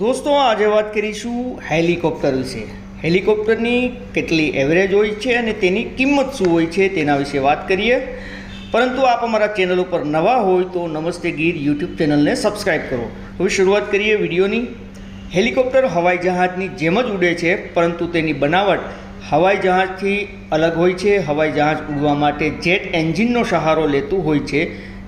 દોસ્તો, આજે વાત કરીશું હેલિકોપ્ટર વિશે. હેલિકોપ્ટરની કેટલી એવરેજ હોય છે અને તેની કિંમત શું હોય છે તેના વિશે વાત કરીએ. પરંતુ આપ અમારા ચેનલ ઉપર નવા હોય તો નમસ્તે ગીર યુટ્યુબ ચેનલને સબસ્ક્રાઈબ કરો. હવે શરૂઆત કરીએ વિડીયોની. હેલિકોપ્ટર હવાઈ જહાજની જેમ જ ઉડે છે, પરંતુ તેની બનાવટ હવાઈ જહાજથી અલગ હોય છે. હવાઈ જહાજ ઉડવા માટે જેટ એન્જિનનો સહારો લેતું હોય છે.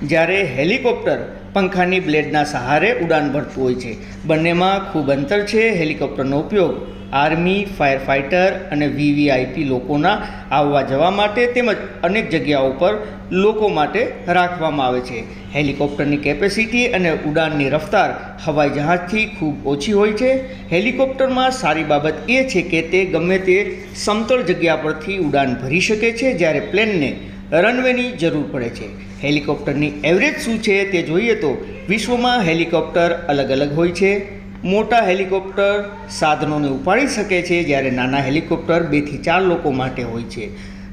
જ્યારે હેલિકોપ્ટર પંખાની બ્લેડના સહારે ઉડાન ભરતું હોય છે. બંનેમાં ખૂબ અંતર છે હેલિકોપ્ટરનો ઉપયોગ. આર્મી ફાયર ફાઇટર અને વીવીઆઈપી લોકોના આવવા જવા માટે તેમજ અનેક જગ્યાઓ પર લોકો માટે રાખવામાં આવે છે. હેલિકોપ્ટરની કેપેસિટી અને ઉડાનની રફતાર હવાઈ જહાજથી ખૂબ ઓછી હોય છે. હેલિકોપ્ટરમાં સારી બાબત એ છે કે તે ગમે તે સમતળ જગ્યા પરથી ઉડાન ભરી શકે છે જ્યારે પ્લેનને રનવેની જરૂર પડે છે. હેલિકોપ્ટરની એવરેજ શું છે તે જોઈએ તો વિશ્વમાં હેલિકોપ્ટર અલગ અલગ હોય છે. મોટા હેલિકોપ્ટર સાધનોને ઉપાડી શકે છે જ્યારે નાના હેલિકોપ્ટર બેથી ચાર લોકો માટે હોય છે.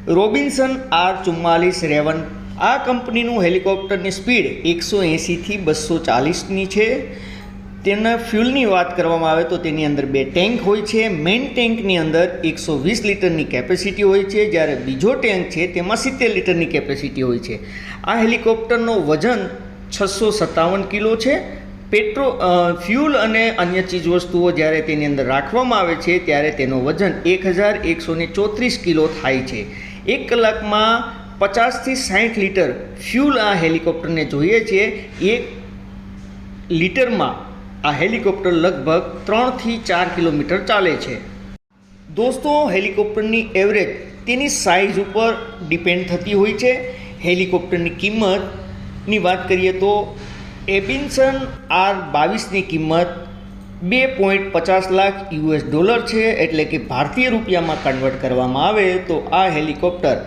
રોબિન્સન આર ચુમ્માલીસ રેવન આ કંપનીનું હેલિકોપ્ટરની સ્પીડ એકસો એંસીથી બસો ચાલીસની છે. તેના ફ્યુલની વાત કરવામાં આવે તો તેની અંદર બે ટેન્ક હોય છે. મેઇન ટેન્કની અંદર એકસો વીસ લીટરની કેપેસિટી હોય છે. જ્યારે બીજો ટેન્ક છે તેમાં સિત્તેર લીટરની કેપેસિટી હોય છે. આ હેલિકોપ્ટરનો વજન છસો સત્તાવન કિલો છે. પેટ્રો ફ્યુલ અને અન્ય ચીજવસ્તુઓ જ્યારે તેની અંદર રાખવામાં આવે છે ત્યારે તેનો વજન એક હજાર એકસો ને ચોત્રીસ કિલો થાય છે. એક કલાકમાં પચાસથી સાઠ લીટર ફ્યુલ આ હેલિકોપ્ટરને જોઈએ છે. એક લીટરમાં આ હેલિકોપ્ટર લગભગ ત્રણથી ચાર કિલોમીટર ચાલે છે. દોસ્તો, હેલિકોપ્ટરની એવરેજ તેની સાઇઝ ઉપર ડિપેન્ડ થતી હોય છે. હેલિકોપ્ટરની કિંમતની વાત કરીએ તો એબિન્સન આર બાવીસની કિંમત બે પોઈન્ટ પચાસ લાખ યુએસ ડોલર છે. એટલે કે ભારતીય રૂપિયામાં કન્વર્ટ કરવામાં આવે તો આ હેલિકોપ્ટર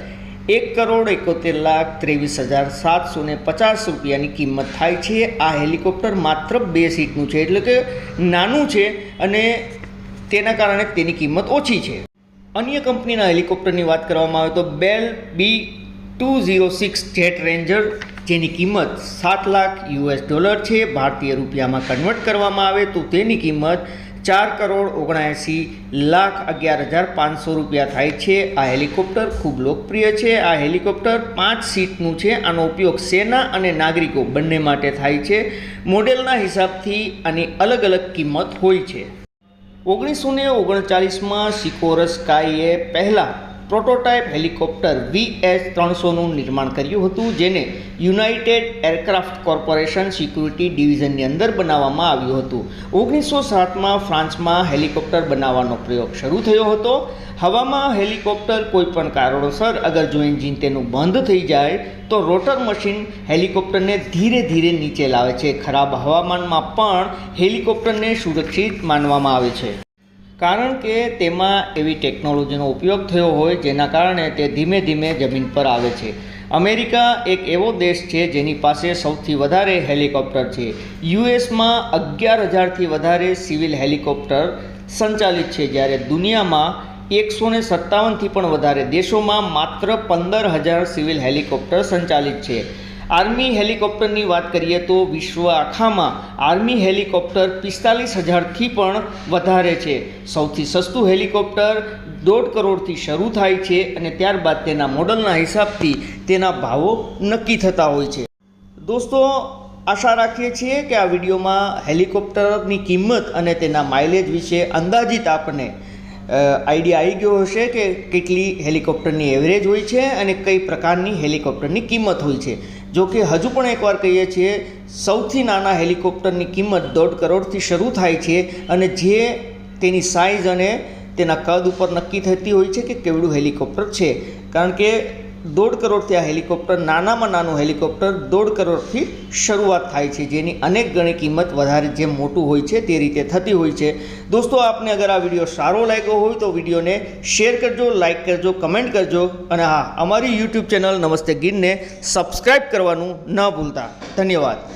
એક કરોડ એકોતેર લાખ ત્રેવીસ હજાર સાતસો ને પચાસ રૂપિયાની કિંમત થાય છે. આ હેલિકોપ્ટર માત્ર બે સીટનું છે, એટલે કે નાનું છે અને તેના કારણે તેની કિંમત ઓછી છે. અન્ય કંપનીના હેલિકોપ્ટરની વાત કરવામાં આવે તો Bell B two zero six jet ranger, જેની કિંમત સાત લાખ યુએસ ડોલર છે. ભારતીય રૂપિયામાં કન્વર્ટ કરવામાં આવે તો તેની કિંમત ચાર કરોડ ઓગણએંસી લાખ અગિયાર હજાર પાંચસો રૂપિયા થાય છે. આ હેલિકોપ્ટર ખૂબ લોકપ્રિય છે. આ હેલિકોપ્ટર પાંચ સીટનું છે. આનો ઉપયોગ સેના અને નાગરિકો બંને માટે થાય છે. મોડેલના હિસાબથી આની અલગ અલગ કિંમત હોય છે. ઓગણીસો ને ઓગણચાલીસમાં સિકોરસ કાઈએ પહેલાં પ્રોટોટાઇપ હેલિકોપ્ટર વી એચ ત્રણસોનું નિર્માણ કર્યું હતું, જેને યુનાઇટેડ એરક્રાફ્ટ કોર્પોરેશન સિક્યુરિટી ડિવિઝનની અંદર બનાવવામાં આવ્યું હતું. ઓગણીસો સાતમાં ફ્રાન્સમાં હેલિકોપ્ટર બનાવવાનો પ્રયોગ શરૂ થયો હતો. હવામાં હેલિકોપ્ટર કોઈપણ કારણોસર અગર જો એન્જિન તેનું બંધ થઈ જાય, તો રોટર મશીન હેલિકોપ્ટરને ધીરે ધીરે નીચે લાવે છે. ખરાબ હવામાનમાં પણ હેલિકોપ્ટરને સુરક્ષિત માનવામાં આવે છે. કારણ કે તેમાં એવી ટેકનોલોજીનો ઉપયોગ થયો હોય જેના કારણે તે ધીમે ધીમે જમીન પર આવે છે. અમેરિકા એક એવો દેશ છે જેની પાસે સૌથી વધારે હેલિકોપ્ટર છે. યુએસમાં અગિયાર હજારથી વધારે સિવિલ હેલિકોપ્ટર સંચાલિત છે, જ્યારે દુનિયામાં એકસો ને સત્તાવનથી પણ વધારે દેશોમાં માત્ર પંદર હજાર સિવિલ હેલિકોપ્ટર સંચાલિત છે. આર્મી હેલિકોપ્ટરની વાત કરીએ તો વિશ્વ આખામાં આર્મી હેલિકોપ્ટર પિસ્તાલીસ હજારથી પણ વધારે છે. સૌથી સસ્તું હેલિકોપ્ટર દોઢ કરોડથી શરૂ થાય છે અને ત્યારબાદ તેના મોડલના હિસાબથી તેના ભાવો નક્કી થતા હોય છે. દોસ્તો, આશા રાખીએ છીએ કે આ વિડીયોમાં હેલિકોપ્ટરની કિંમત અને તેના માઇલેજ વિશે અંદાજિત આપને આઈડિયા આવી ગયો હશે કે કેટલી હેલિકોપ્ટરની એવરેજ હોય છે અને કઈ પ્રકારની હેલિકોપ્ટરની કિંમત હોય છે. જો કે હજુ પણ એકવાર કહીએ છીએ, સૌથી નાના હેલિકોપ્ટરની કિંમત દોઢ કરોડથી શરૂ થાય છે અને જે તેની સાઇઝ અને તેના કદ ઉપર નક્કી થતી હોય છે કે કેવડું હેલિકોપ્ટર છે. કારણ કે દોઢ કરોડથી આ હેલિકોપ્ટર, નાનામાં નાનું હેલિકોપ્ટર દોઢ કરોડથી શરૂઆત થાય છે, જેની અનેક ગણી કિંમત વધારે જે મોટું હોય છે તે રીતે થતી હોય છે. દોસ્તો, આપને અગર આ વીડિયો સારો લાગ્યો હોય તો વિડીયોને શેર કરજો લાઇક કરજો, કમેન્ટ કરજો, અને હા, અમારી યુટ્યુબ ચેનલ નમસ્તે ગીરને સબસ્ક્રાઈબ કરવાનું ન ભૂલતા. ધન્યવાદ.